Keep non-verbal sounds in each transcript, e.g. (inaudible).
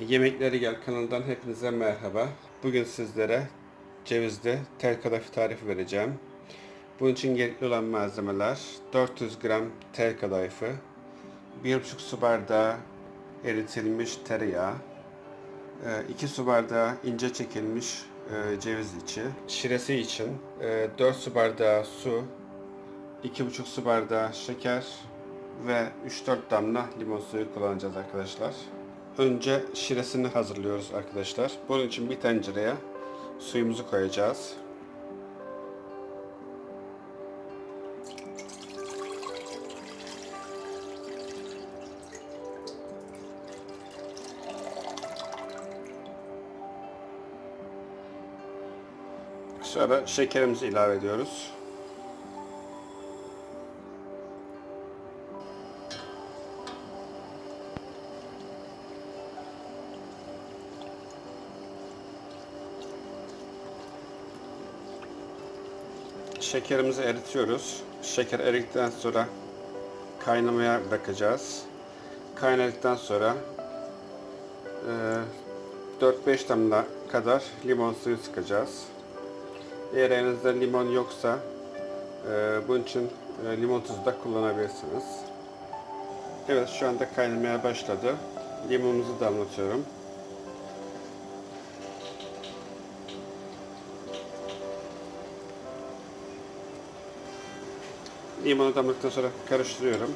Yemekleri Gel kanalından hepinize merhaba. Bugün sizlere cevizli tel kadayıf tarifi vereceğim. Bunun için gerekli olan malzemeler 400 gram tel kadayıfı, 1,5 su bardağı eritilmiş tereyağı, 2 su bardağı ince çekilmiş e, ceviz içi, şiresi için 4 su bardağı su, 2,5 su bardağı şeker ve 3-4 damla limon suyu kullanacağız arkadaşlar. Önce şiresini hazırlıyoruz arkadaşlar. Bunun için bir tencereye suyumuzu koyacağız. Sonra şekerimizi ilave ediyoruz. Şekerimizi eritiyoruz. Şeker eridikten sonra kaynamaya bırakacağız. Kaynadıktan sonra e, 4-5 damla kadar limon suyu sıkacağız. Eğer elinizde limon yoksa e, bunun için e, limon tuzu da kullanabilirsiniz. Evet şu anda kaynamaya başladı. Limonumuzu damlatıyorum. Limonu damladıktan sonra karıştırıyorum.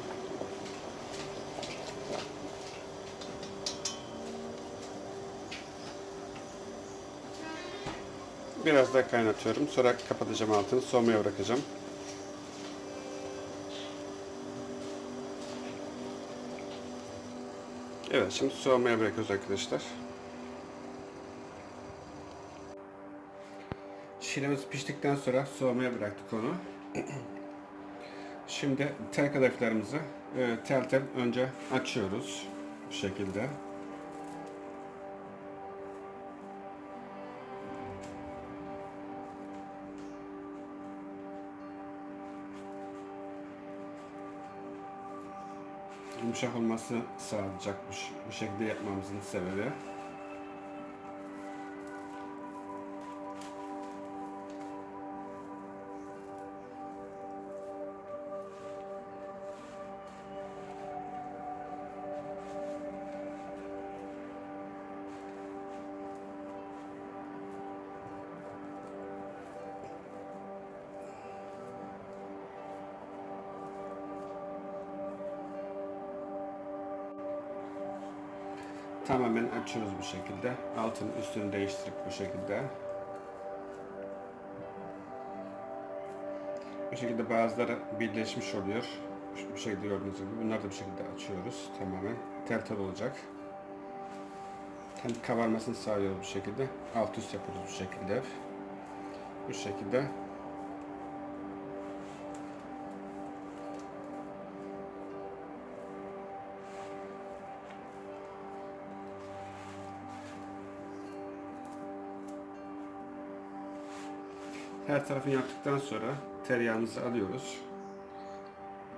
Biraz daha kaynatıyorum. Sonra kapatacağım altını. Soğumaya bırakacağım. Evet şimdi soğumaya bırakıyoruz arkadaşlar. Şiremiz piştikten sonra soğumaya bıraktık onu. (clears throat) Şimdi tel kadayıflarımızı e, tel tel önce açıyoruz bu şekilde. Yumuşak olması sağlayacak bu, şekilde yapmamızın sebebi. Tamamen açıyoruz bu şekilde. Altın üstünü değiştirip bu şekilde. Bu şekilde bazıları birleşmiş oluyor. Bu şekilde gördüğünüz gibi. Bunları da bu şekilde açıyoruz. Tamamen tel olacak. Hem kabarmasını sağlıyoruz bu şekilde. Alt üst yapıyoruz bu şekilde. Bu şekilde Her tarafını yaptıktan sonra tereyağımızı alıyoruz.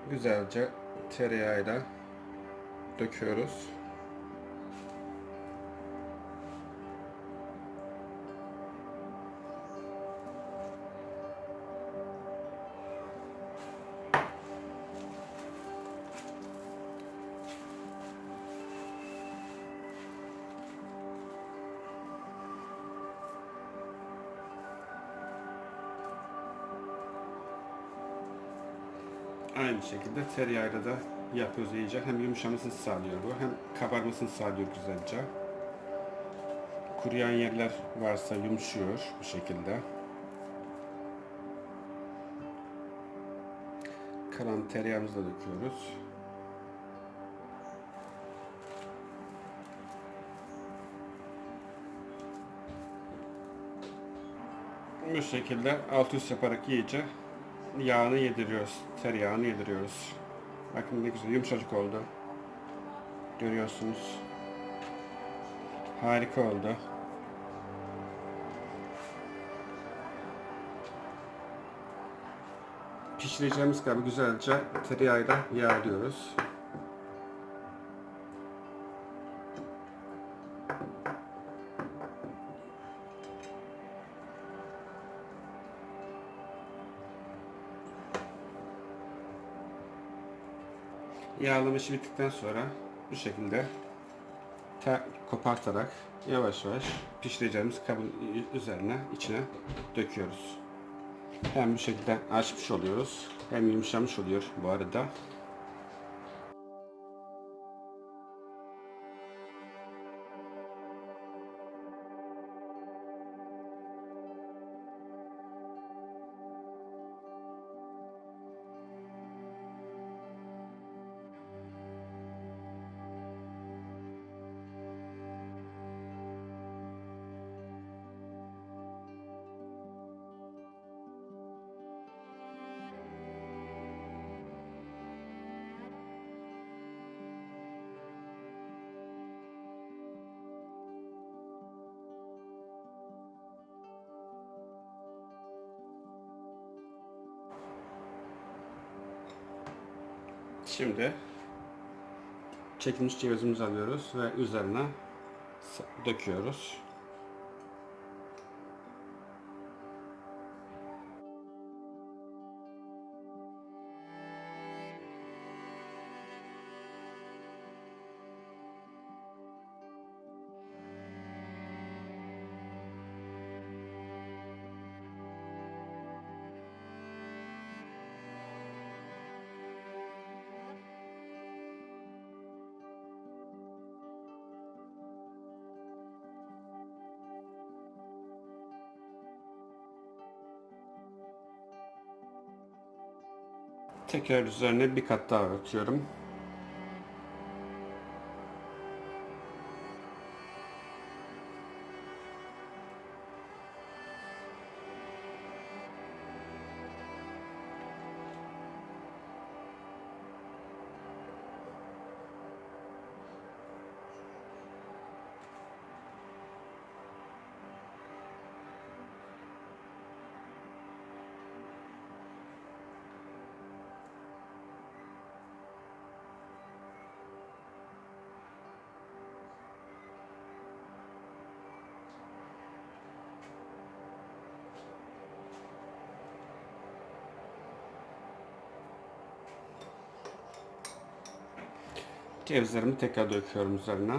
Güzelce tereyağıyla döküyoruz. Aynı şekilde tereyağıyla da yapıyoruz iyice. Hem yumuşamasını sağlıyor bu hem kabarmasını sağlıyor güzelce. Kuruyan yerler varsa yumuşuyor bu şekilde. Kalan tereyağımızı da döküyoruz. Bu şekilde alt üst yaparak iyice yağını yediriyoruz. Tereyağını yediriyoruz. Bakın ne güzel yumuşacık oldu. Görüyorsunuz. Harika oldu. Pişireceğimiz gibi güzelce tereyağıyla yağlıyoruz. Yağlama işi bittikten sonra bu şekilde kopartarak yavaş yavaş pişireceğimiz kabın üzerine içine döküyoruz. Hem bu şekilde açmış oluyoruz hem yumuşamış oluyor bu arada. Şimdi çekilmiş cevizimizi alıyoruz ve üzerine döküyoruz. Tekrar üzerine bir kat daha örtüyorum. Cevizlerimi tekrar döküyorum üzerine.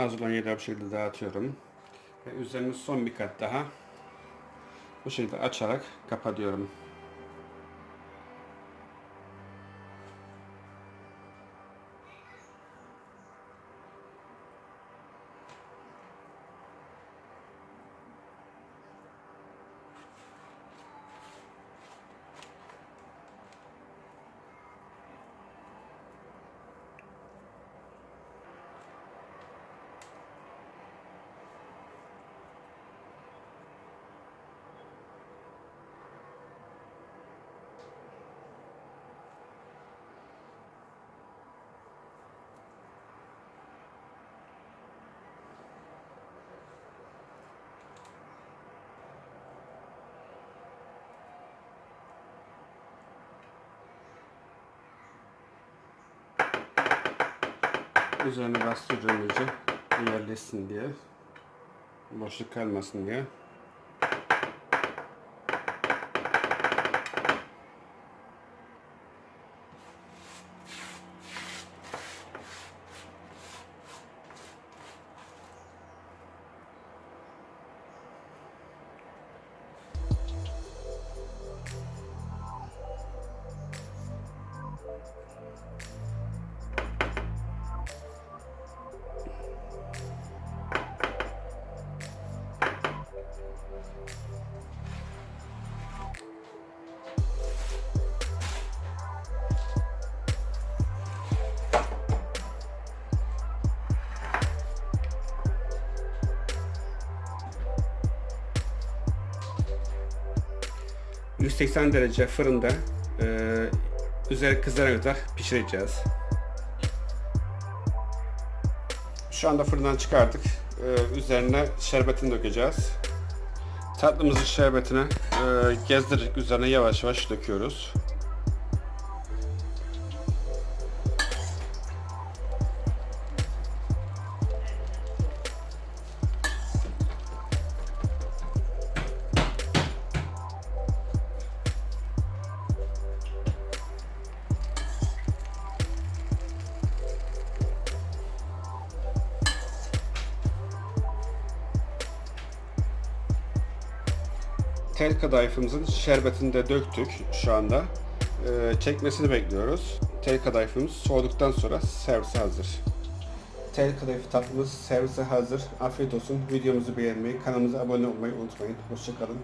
Hazır olan yerler bu şekilde dağıtıyorum. Ve üzerine son bir kat daha bu şekilde açarak kapatıyorum. Üzerine bastırıyorum iyice yerleşsin diye. Boşluk kalmasın diye. 180 derece fırında e, üzeri kızarana kadar pişireceğiz. Şu anda fırından çıkardık. E, üzerine şerbetini dökeceğiz. Tatlımızın şerbetini e, gezdirerek üzerine yavaş yavaş döküyoruz. Tel kadayıfımızın şerbetini de döktük şu anda. Ee, çekmesini bekliyoruz. Tel kadayıfımız soğuduktan sonra servise hazır. Tel kadayıfı tatlımız servise hazır. Afiyet olsun. Videomuzu beğenmeyi, kanalımıza abone olmayı unutmayın. Hoşçakalın.